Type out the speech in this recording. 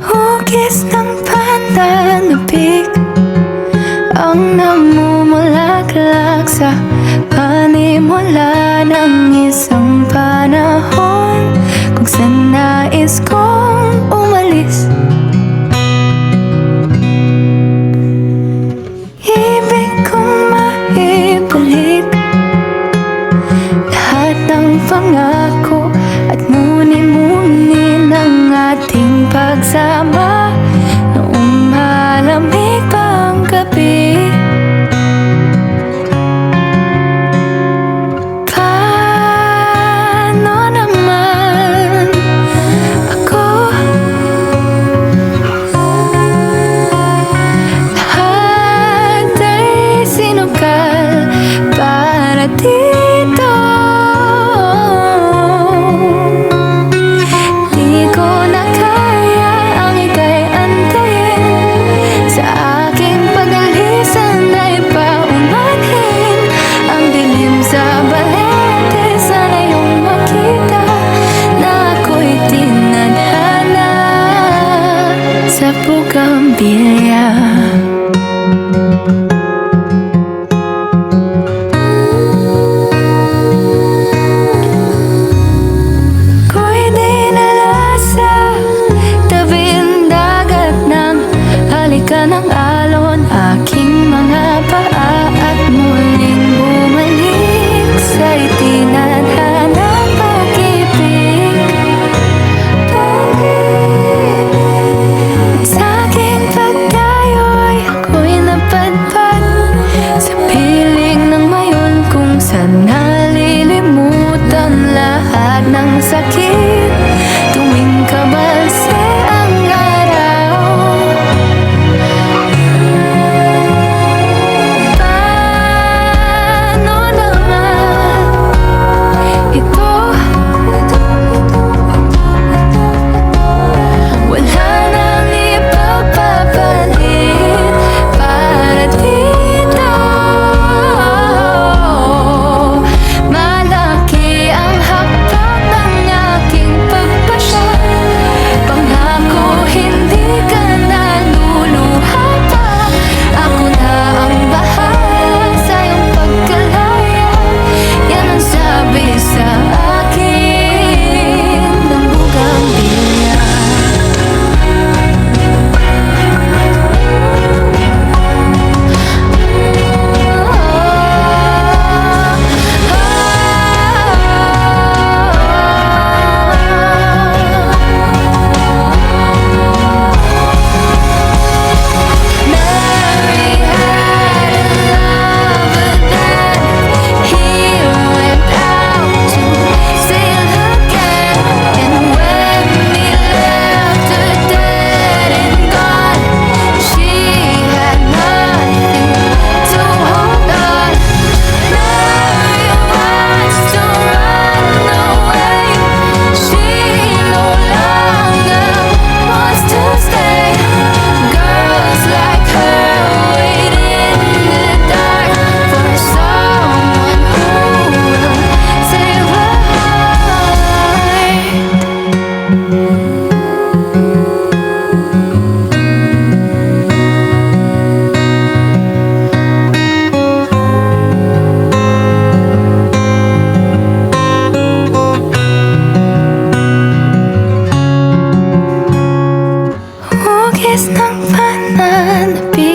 Hugis ng pananapik Ang namumulaklak sa panimula ng isang panahon Kung sa nais kong umalis. ng pangako At muni-muni ng ating pagsama. 告别呀。Stop fighting the beat.